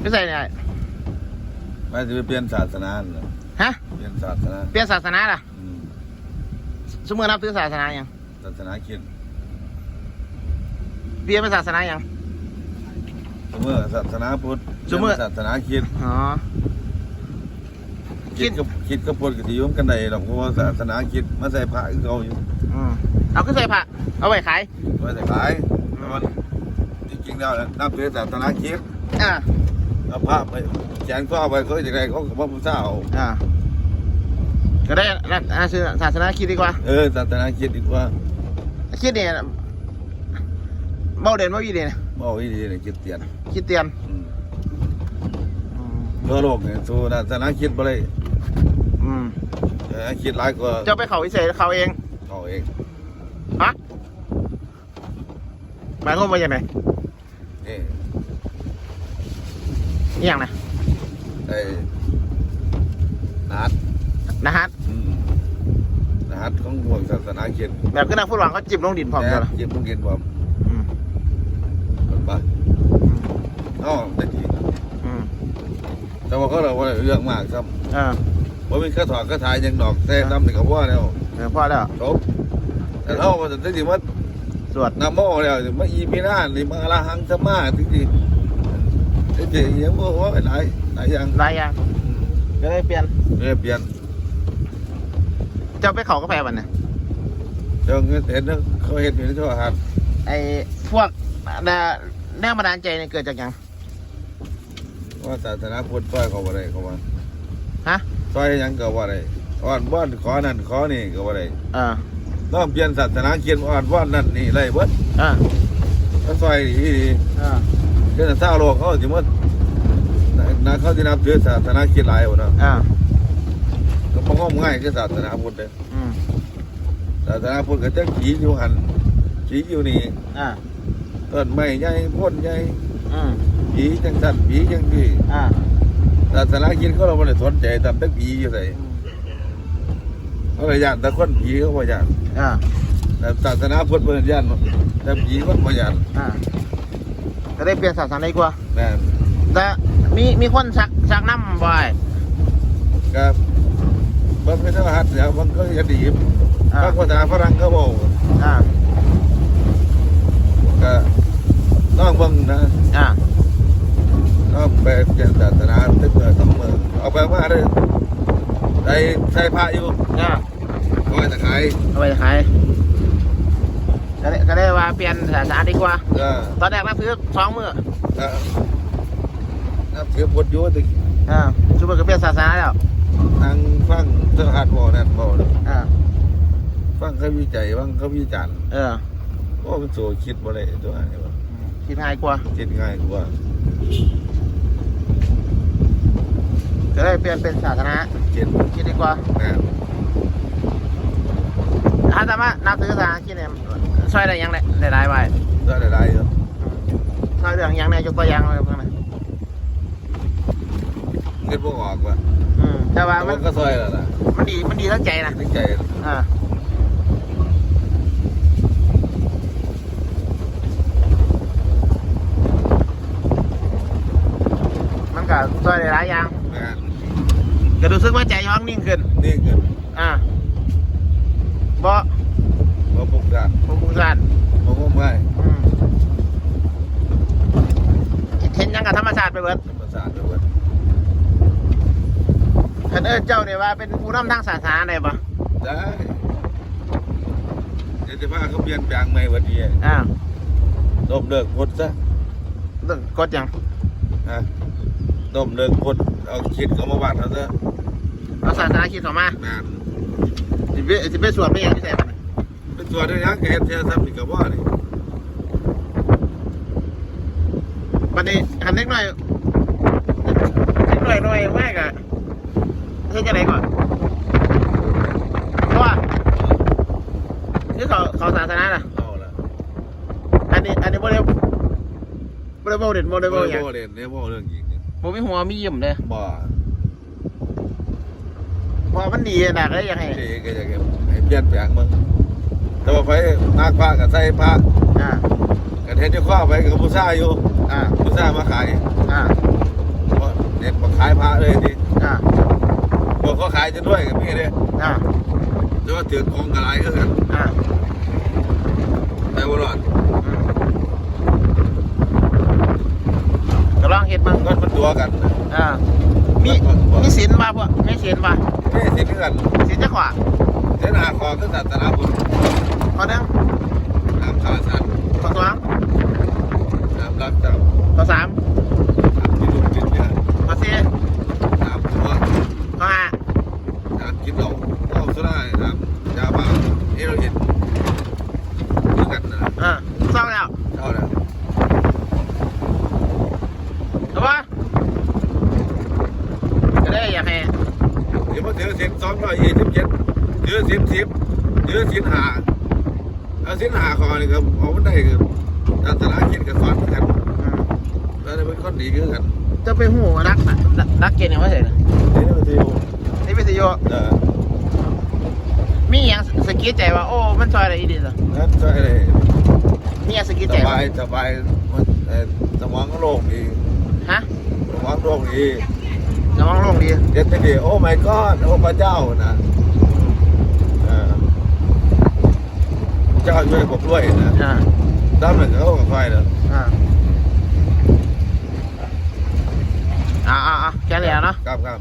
ไม่ใส่เนี่ยไม่จะไปเปลี่ยนศาสนาเหรอฮะ เปลี่ยนศาสนาเปลี่ยนศาสนาล่ะอืมสมมตินับถือศาสนาอย่างศาสนาคริดเปลี่ยนเป็นศาสนาอย่างเมื่อศาสนาพุทธซุมื้อศาสนาคริดอ๋อ คริคิด ดกับคิดกับพุทธก็สิโยมกันได้หรอกเพราะว่าศาสนาคริดมาใส่พระคือเขาอยู่อืมเอาขึ้นใส่ผ้าเอาไว้ขายมาใส่ขายแต่ว่าจริงๆแล้วนับถือศาสนาคริดอ่า เอาพระไปแขนก็เอาไปเขาจะได้เขาก็บ่ผู้สาวอ่าก็ได้รับอ่าชื่อศาสนาคิดดีกว่า เออศาสนาคริดดีกว่าคิดเนี่ยเบาเด่นเบาวีเด่นบ่อีดีเลยคิดเตียนคิดเตียนอืมทั่วโลกเนี่ยสู้ศาสนาคริดบ่ได้อืมศาสนาคริดหลายกว่าเจ้าไปเขาวิเศษเขาเองเขาเองฮะหมายความว่าอย่างไรนี่อ หย่างนะไอ้นัดนะฮะอืมรหัสของพวกศาสนาเขียนแบบขึ้นนักฟุตบอลเขาจิ้มลงดินพร้อมกันเขียนต้องเขียนความอืมมันปะอ๋อแต่ทีอืมแต่ว่าเขาเราว่าเรื่องมากครับเออว่ามีข้าถอดข้าถ่ายยังดอกแต่ทำถึงกับว่าแล้วเออพอแล้วจบแต่เท่ามันจะถึงว่าสวดนำโมแล้วถึงมาอีพีหน้าหรือมาละหังสมาถึงที ถึงทียังว่าว่าหลายหลายอย่างลายอย่างก็ได้เปลี่ยนเออเปลี่ยนเจ้าไปเขากาแฟวันน่ะเจ้าเงินเห็นนะเขาเห็นอยู่ในโทรทัศน์ไอ้พวกแนวแนวบันดาลใจเนี่ยเกิดจากหยังว่าศาสนาพุทธซอยเขาบ่ได้เขาว่าฮะซอยหยังก็ว่าได้อ่อนบ้านขอนั่นขอนี่ก็ว่าได้เออน้อมเปลี่ยนศาสนาเขียนอ่อนว่านนั่นนี่ไรเบิดเออก็ซอยดีดีเออเจ้าเศร้าโลกเขาสิมันนะเขาที่นับถือศาสนาเขียนหลายหมดนะเออก็มองง่ายคือศาสนาพุทธเลยอืมศาสนาพุทธก็จะขีอยู่หันขีอยู่นี่อ่าต้นไม้ใหญ่พ้นใหญ่อืมผีจังสันผีจังพี่อ่าศาสนาเขียนเขาเราไม่ได้สนใจทำแต่ผีอยู่ใส่เขาเลยยานแต่คนผีเขาบ่ยานอ่าแต่ศาสนาพุทธเป็นยานแต่ผีมันบ่ยานอ่า ก็ได้เปลี่ยนศาสนาดีกว่า แม่นแต่มีมีคนชักชักน้ำบ่อยก็มันเป็นทหารเดี๋ยวมันก็จะดีอ่าบางภาษาฝรั่งก็บอกอ่าก็ต้องเบิ่งนะอ่าก็ไปเรียนศาสนาตึกเมื่อสองมือเอาไปมาเลยใส่ใส่ผ้าอยู่อ่าก็ไปตะไคร้เอาไปขาย ก็ได้ก็ได้ว่าเปลี่ยนศาสนาดีกว่าก็ตอนแรกนับถือสองมือก็นับถือพุทธอยู่ตึกอ่าชุบก็เปลี่ยนศาสนาแล้วทางฟังทหารบอกนั่นบอกเลยอ่าฟังเขาวิจัยฟังเขาวิจารณ์เออโอ้เป็นโซคิดบ่ได้ตัวนี้ว่าคิดง่ายกว่าคิดง่ายกว่าก็ได้เปลี่ยนเป็นศาสนาคิดคิดดีกว่านะถ้าสามารถนับถือศาสนาคิดเนี่ย ช่วยได้ยังไงได้หลายไว้ก็ได้ได้อยู่ช่วยเรื่องยังไงยกตัวอย่างอะไรพวกนั้นเงินพวกออกว่าอืมแต่ว่าแต่มัมันนก็ซอยแล้วล่ะมันดีมันดีทั้งใจนะตั้งใจอ่ามันก็ช่วยได้หลายอย่างนะก็รู้สึกว่าใจย้องนิ่งขึ้นนี่คืออ่าบ่บ่ ปลุกกันผมพุงสานบ่งมง่ายอืมเห็นหยังกับธรรมชาติไปเบิดภาษาด้วยว่าคันเอิ้นเจ้าเนี่ยว่าเป็นผู้นำทางศาสนาได้ปะได้เดี๋ยวจะพาเขาเปลี่ยนแปลงใหม่วันนี้อ่าต้มเลิกพุทธซะเรื่องกดหยังฮะต้มเลิกพุทธเอาคิดเขามาบ้านเขาซะเอาศาสนาคิดเข้ามาแม่นสิไปสิไปสวดไปหยังที่ไหนบัดนี้ เป็นส่วนด้วยนะแกเฮ็ดเท่าซ้ำนี่ก็บ่นี่บัดนี้คันเล็กหน่อยเล็กหน่อยหน่อยมากอะเฮ็ดจังไดก่อนเพราะว่าคือเขาเขาศาสนาน่ะเอาละอันนี้ อันนี้บ่ได้บ่ได้บ่เด่นบ่ได้บ่หยังบ่เล่นเนี่ยบ่เรื่องจริงเนี่ยบ่มีหัวมีเยิ้มเด้บ่พอมันดีน่ะก็ยังให้เด็กก็จะให้เปลี่ยนแปลงมึง แต่ว่าไปมากพระก็ใส่พระอ่ากันเฮ็ดอยู่ข้อไปกับผู้ชายอยู่อ่าผู้ชายมาขายอ่าเน็ตมาขายพระเลยดิอ่าบอกเขาขายจะด้วยกับพี่เนี่ยอ่าจะว่าถือของกระไรก็กันอ่าแต่ว่ารอดอืมก็ลองเฮ็ดมั้งก็มันตัวกันอ่ามีมีศีลป่ะพวกมีศีลป่ะไม่สิเพื่อนศีลจะขวาเส้นหาคอก็ศาสนาพุทธข้อ หนึ่งตามขาสันข้อสองตามรักตามข้อสามตามที่ลูกกินเนี่ยข้อสี่ตามตัวข้อห้าตามกินเหล้าเหล้าสุราตามยาบ้าที่เราเห็นคือกันนะอ่าสองแล้วเท่านั้นถูกป่ะจะได้อยากให้เดี๋ยวมาถือสิบสองร้อยยี่สิบเจ็ดถือสิบสิบถือสิบหาเอาสิบหาคอนี่ครับเอามันได้คือศาสนาคิดกับสอนเหมือนกันอืมแล้วเป็นคนดีคือกันจะไปหูรักน่ะรักรักเกณฑ์ยังไม่เสร็จเลยนี่มันที่นี่วิทยุเออมีอย่างสะกิดใจว่าโอ้ มันซอยอะไรอีดีล่ะนั่นใช่เลยมีอย่างสะกิดสใจบาว่ายสบายมันเอ่อสมองโล่งดีฮะสมองโล่งดีจะมองโล่งดีเด็ดไม่ดีโอ้ my god โอ้พระเจ้านะ จ้าด้วยบอกด้วยนะอ่าด้ามหนึ่งเขากับไฟเลยอ่าอ่าอ่าแค่นี้เนาะครับครับ